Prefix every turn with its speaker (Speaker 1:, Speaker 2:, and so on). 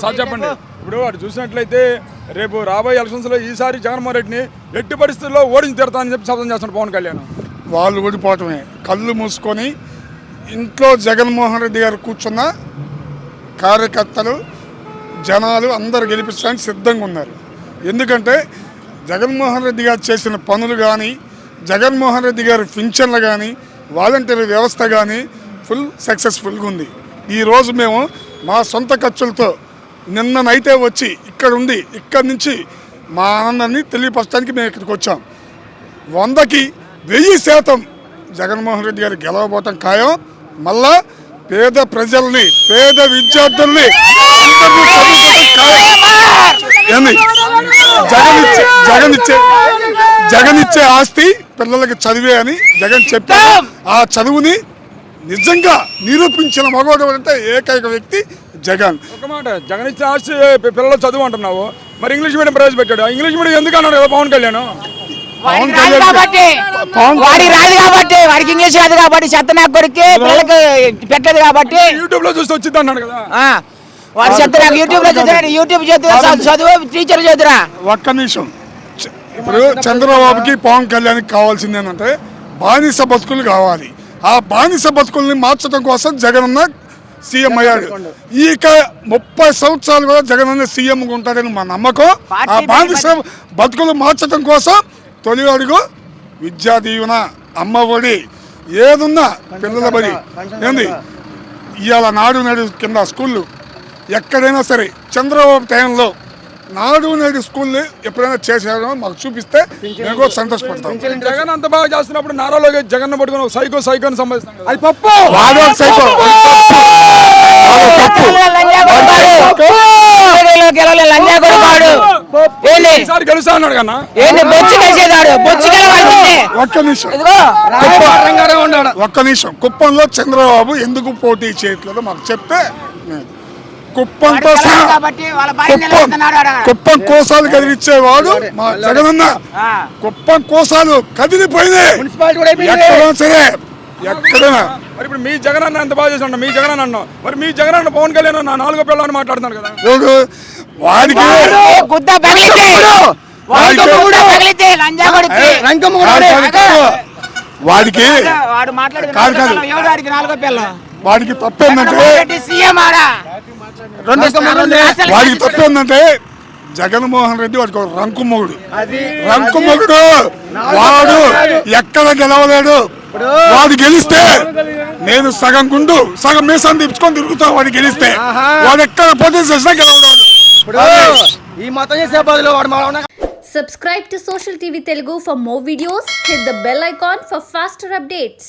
Speaker 1: Sir చెప్పండి. ఇప్పుడు వాడు చూసినట్లయితే రేపు రాబోయే ఎలక్షన్స్లో ఈసారి జగన్మోహన్ రెడ్డిని ఎట్టి పరిస్థితుల్లో ఓడించి తిడతానని చెప్పి శబ్దం చేస్తున్నాడు పవన్ కళ్యాణ్.
Speaker 2: వాళ్ళు ఓడిపోవటమే. కళ్ళు మూసుకొని ఇంట్లో జగన్మోహన్ రెడ్డి గారు కూర్చున్న కార్యకర్తలు జనాలు అందరు గెలిపించడానికి సిద్ధంగా ఉన్నారు. ఎందుకంటే జగన్మోహన్ రెడ్డి గారు చేసిన పనులు కానీ జగన్మోహన్ రెడ్డి గారి పింఛన్లు కానీ వాలంటీర్ వ్యవస్థ కానీ ఫుల్ సక్సెస్ఫుల్గా ఉంది. ఈరోజు మేము మా సొంత ఖర్చులతో నిన్ననైతే వచ్చి ఇక్కడ ఉండి ఇక్కడి నుంచి మా ఆనందాన్ని తెలియపరచడానికి మేము ఇక్కడికి వచ్చాం. వందకి వెయ్యి శాతం జగన్మోహన్ రెడ్డి గారు గెలవబోవటం ఖాయం. మళ్ళా పేద ప్రజల్ని పేద విద్యార్థుల్ని అందరినీ చదివించడం ఖాయం. ఏంది జగన్ ఇచ్చే జగన్ ఇచ్చే జగన్ ఇచ్చే ఆస్తి పిల్లలకి చదివే అని జగన్ చెప్పారు ఆ చదువుని నిజంగా నిరూపించిన మగవాడు అంటే ఏకైక వ్యక్తి జగన్.
Speaker 1: ఒక మాట జగన్ ఇచ్చిన ఆస్తి పిల్లలు చదువు అంటున్నావు. మరి ఇంగ్లీష్ మీడియం ప్రవేశపెట్టాడు ఆ ఇంగ్లీష్ మీడియం ఎందుకు అన్నాడు కదా పవన్ కళ్యాణ్?
Speaker 2: పవన్ కళ్యాణ్
Speaker 3: వాడికి రాదు కాబట్టి. వాడికి ఇంగ్లీష్ రాదు కాబట్టి చెత్తనా కొడుకు పిల్లకి పెట్టదు కాబట్టి.
Speaker 1: యూట్యూబ్లో చూసి వచ్చింది అన్నాడు కదా.
Speaker 3: ఆ, వాడు చెత్తనా యూట్యూబ్లో చూస్తున్నాడు. యూట్యూబ్ చేతురా చదువు టీచర్ చేతురా
Speaker 2: ఒక్క నిమిషం. ఇప్పుడు చంద్రబాబుకి పవన్ కళ్యాణ్కి కావాల్సింది ఏంటంటే బానిస బతుకులు కావాలి. ఆ బానిస బతుకుల్ని మార్చడం కోసం జగనన్న సీఎం అయ్యాడు. ఇక ముప్పై సంవత్సరాలు కూడా జగనన్న సీఎం ఉంటాడని మా నమ్మకం. ఆ బానిస బతుకులు మార్చడం కోసం తొలి అడుగు విద్యా దీవెన అమ్మ ఒడి ఏదున్నా పిల్లల బడి ఏంది? ఇవాళ నాడు నేడు కింద స్కూళ్ళు. ఎక్కడైనా సరే చంద్రబాబు టైంలో నాడు నేడు స్కూల్ని ఎప్పుడైనా చేసారో మాకు చూపిస్తే మేము కూడా సంతోషపడతాం.
Speaker 1: జగన్ అంత బాగా చేస్తున్నప్పుడు నారా లోకేష్ జగన్ పట్టుకుని ఒక సైకో సైకోని సంబంధిస్తాం అది పప్పు.
Speaker 2: వాడు ఒక సైకో.
Speaker 1: గెలుస్తా కన్నా.
Speaker 3: బొచ్చు కలిసేదాడు బొచ్చు గెలవాలి
Speaker 2: ఒక్క నిమిషం. ఒక్క నిమిషం. కుప్పంలో చంద్రబాబు ఎందుకు పోటీ చేయట్లేదో మాకు చెప్తే కుప్పంతో కుప్పం కోసాలు కదిలిచ్చేవాడు మా జగనన్న.
Speaker 3: ఆ.
Speaker 2: కుప్పం కోసాలు కదిలిపోయినాయి. ఎక్కడైనా సరే ఎక్కడైనా.
Speaker 1: మరి ఇప్పుడు మీ జగన్ అన్న ఎంత బాగా చేసి మీ జగన్ అన్న మరి మీ జగన్ అన్న పవన్ కళ్యాణ్ నా నాలుగో పిల్లలు మాట్లాడుతున్నారు కదా.
Speaker 2: వాడికి
Speaker 3: వాడికి వాడు మాట్లాడిన
Speaker 2: కాదు, కాదు.
Speaker 3: ఎవడు? వాడికి నాలుగో పిల్ల.
Speaker 2: వాడికి తప్పేందంటే
Speaker 3: సీఎం ఆడ? రెండు
Speaker 2: వాడికి తప్పేందంటే జగన్మోహన్ రెడ్డి వాడికి ఒక రంకు మొగుడు. రంకు మొగుడు. వాడు ఎక్కడ గెలవలేడు. వాడు గెలిస్తే నేను సగం గుండు సగం మీసాన్ని తిప్పుకొని తిరుగుతా వాడు గెలిస్తే. వాడు ఎక్కడ పోటీ చేసినా గెలవలేడు.
Speaker 4: ఈ మొత్తం చేసే బదులు వాడు
Speaker 5: Subscribe to Social TV Telugu for more videos. Hit the bell icon for faster updates.